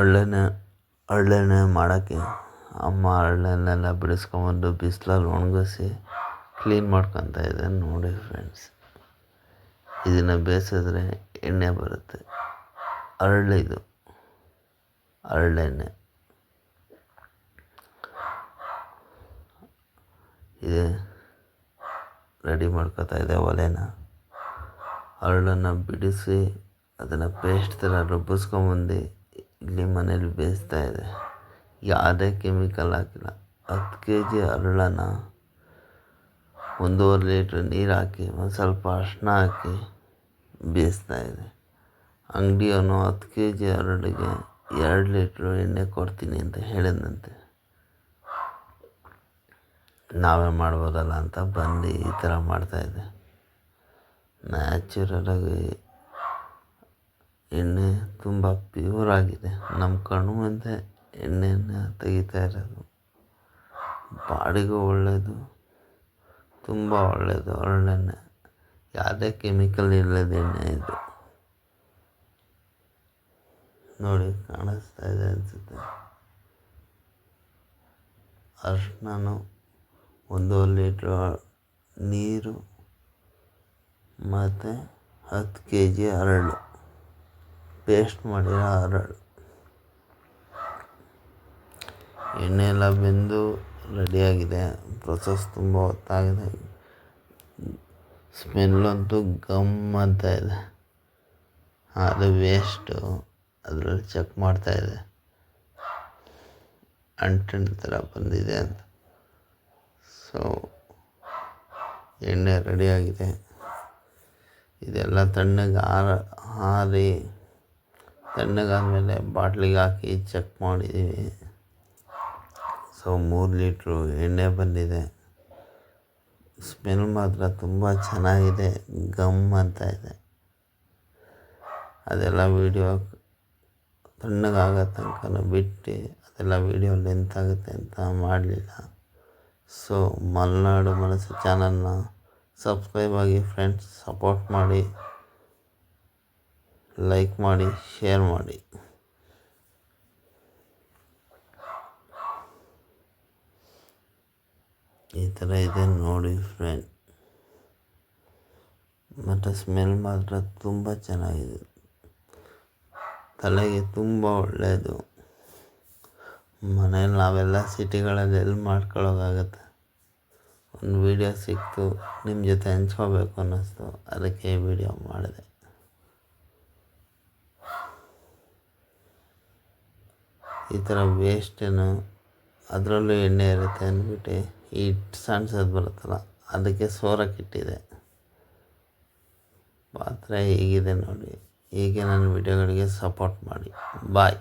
ಒಳ್ಳೆಣ್ಣೆ ಅಳ್ಳೆಣ್ಣೆ ಮಾಡೋಕ್ಕೆ ಅಮ್ಮ ಹರಳೆಣ್ಣೆಲ್ಲ ಬಿಡಿಸ್ಕೊಂಬಂದು ಬಿಸಿಲಲ್ಲಿ ಒಣಗಿಸಿ ಕ್ಲೀನ್ ಮಾಡ್ಕೊತಾ ಇದೆ ನೋಡಿ ಫ್ರೆಂಡ್ಸ್ ಇದನ್ನು ಬೇಯಿಸಿದ್ರೆ ಎಣ್ಣೆ ಬರುತ್ತೆ. ಹರಳಿದು ಹರಳೆಣ್ಣೆ ಇದೆ, ರೆಡಿ ಮಾಡ್ಕೋತಾ ಇದೆ ಒಲೆನ. ಹರಳನ್ನು ಬಿಡಿಸಿ ಅದನ್ನು ಪೇಸ್ಟ್ ಥರ ರುಬ್ಬಿಸ್ಕೊಂಬಂದು ಇಲ್ಲಿ ಮನೇಲಿ ಬೇಯಿಸ್ತಾ ಇದೆ. ಯಾವುದೇ ಕೆಮಿಕಲ್ ಹಾಕಿಲ್ಲ. ಹತ್ತು ಕೆ ಜಿ ಹರಳನ್ನ ಒಂದೂವರೆ ಲೀಟ್ರ್ ನೀರು ಹಾಕಿ, ಒಂದು ಸ್ವಲ್ಪ ಅರಿಶಿನ ಹಾಕಿ ಬೇಯಿಸ್ತಾ ಇದೆ. ಅಂಗಡಿಯವನು ಹತ್ತು ಕೆ ಜಿ ಹರಳಿಗೆ ಎರಡು ಲೀಟ್ರ್ ಎಣ್ಣೆ ಕೊಡ್ತೀನಿ ಅಂತ ಹೇಳಿದಂತೆ ನಾವೇ ಮಾಡ್ಬೋದಲ್ಲ ಅಂತ ಬಂದು ಈ ಥರ ಮಾಡ್ತಾಯಿದ್ದೆ ನ್ಯಾಚುರಲಾಗಿ ಎಣ್ಣೆ ತುಂಬ ಪ್ಯೂರ್ ಆಗಿದೆ ನಮ್ಮ ಕಣ್ಣು ಮುಂದೆ ಎಣ್ಣೆಯನ್ನು ತೆಗಿತಾ ಇರೋದು. ಬಾಡಿಗೂ ಒಳ್ಳೆಯದು ತುಂಬ ಒಳ್ಳೆಯದು ಒಳ್ಳೆಣ್ಣೆ. ಯಾವುದೇ ಕೆಮಿಕಲ್ ಇಲ್ಲದ ಎಣ್ಣೆ ಇದು. ನೋಡಿ, ಕಾಣಿಸ್ತಾ ಇದೆ ಅನಿಸುತ್ತೆ. ಅರ್ಶನನು ಒಂದು ಲೀಟ್ರ್ ನೀರು ಮತ್ತು ಹತ್ತು ಕೆ ಜಿ ಹರಳು ಪೇಸ್ಟ್ ಮಾಡಿರೋ ಹರಳು ಎಣ್ಣೆ ಎಲ್ಲ ಬೆಂದು ರೆಡಿಯಾಗಿದೆ ಪ್ರೊಸೆಸ್ ತುಂಬ ಹೊತ್ತಾಗಿದೆ. ಸ್ಮೆಲ್ಲಂತೂ ಗಮ್ ಅಂತ ಇದೆ. ಅದು ವೇಸ್ಟು ಅದರಲ್ಲಿ ಚೆಕ್ ಮಾಡ್ತಾಯಿದೆ ಅಂಟಿನ ಥರ ಬಂದಿದೆ ಅಂತ. ಸೊ ಎಣ್ಣೆ ರೆಡಿಯಾಗಿದೆ ಇದೆಲ್ಲ ತಣ್ಣಗೆ ಆರ, ಆರಿ ತಣ್ಣಗಾದಮೇಲೆ ಬಾಟ್ಲಿಗೆ ಹಾಕಿ ಚೆಕ್ ಮಾಡಿದ್ದೀವಿ ಸೊ, ಮೂರು ಲೀಟ್ರು ಎಣ್ಣೆ ಬಂದಿದೆ. ಸ್ಮೆಲ್ ಮಾತ್ರ ತುಂಬ ಚೆನ್ನಾಗಿದೆ, ಗಮ್ ಅಂತ ಇದೆ. ಅದೆಲ್ಲ ವೀಡಿಯೋ ತಣ್ಣಗಾಗೋ ತನಕ ಬಿಟ್ಟು ಅದೆಲ್ಲ ವೀಡಿಯೋ ಲೆಂತ್ ಆಗುತ್ತೆ ಅಂತ ಮಾಡಲಿಲ್ಲ. ಸೊ, ಮಲೆನಾಡು ಮನಸ್ಸು ಚಾನಲ್ನ ಸಬ್ಸ್ಕ್ರೈಬ್ ಆಗಿ ಫ್ರೆಂಡ್ಸ್ ಸಪೋರ್ಟ್ ಮಾಡಿ. ಲೈಕ್ ಮಾಡಿ ಶೇರ್ ಮಾಡಿ. ಈ ಥರ ಇದೆ ನೋಡಿ ಫ್ರೆಂಡ್ ಮತ್ತು ಸ್ಮೆಲ್ ಮಾತ್ರ ತುಂಬ ಚೆನ್ನಾಗಿದೆ. ತಲೆಗೆ ತುಂಬ ಒಳ್ಳೆಯದು ಮನೇಲಿ ನಾವೆಲ್ಲ ಸಿಟಿಗಳಲ್ಲಿ ಎಲ್ಲಿ ಮಾಡ್ಕೊಳ್ಳೋಕ್ಕಾಗತ್ತೆ ಒಂದು ವೀಡಿಯೋ ಸಿಕ್ತು ನಿಮ್ಮ ಜೊತೆ ಹಂಚ್ಕೋಬೇಕು ಅನ್ನಿಸ್ತು. ಅದಕ್ಕೆ ಈ ವಿಡಿಯೋ ಮಾಡಿದೆ. ಈ ಥರ ವೇಸ್ಟೇನು ಅದರಲ್ಲೂ ಎಣ್ಣೆ ಇರುತ್ತೆ ಅಂದ್ಬಿಟ್ಟು ಈ ಸದ್ ಬರುತ್ತಲ್ಲ, ಅದಕ್ಕೆ ಸೋರಕ್ಕಿಟ್ಟಿದೆ ಪಾತ್ರೆ ಹೀಗಿದೆ ನೋಡಿ. ಹೀಗೆ ನನ್ನ ವಿಡಿಯೋಗಳಿಗೆ ಸಪೋರ್ಟ್ ಮಾಡಿ. ಬಾಯ್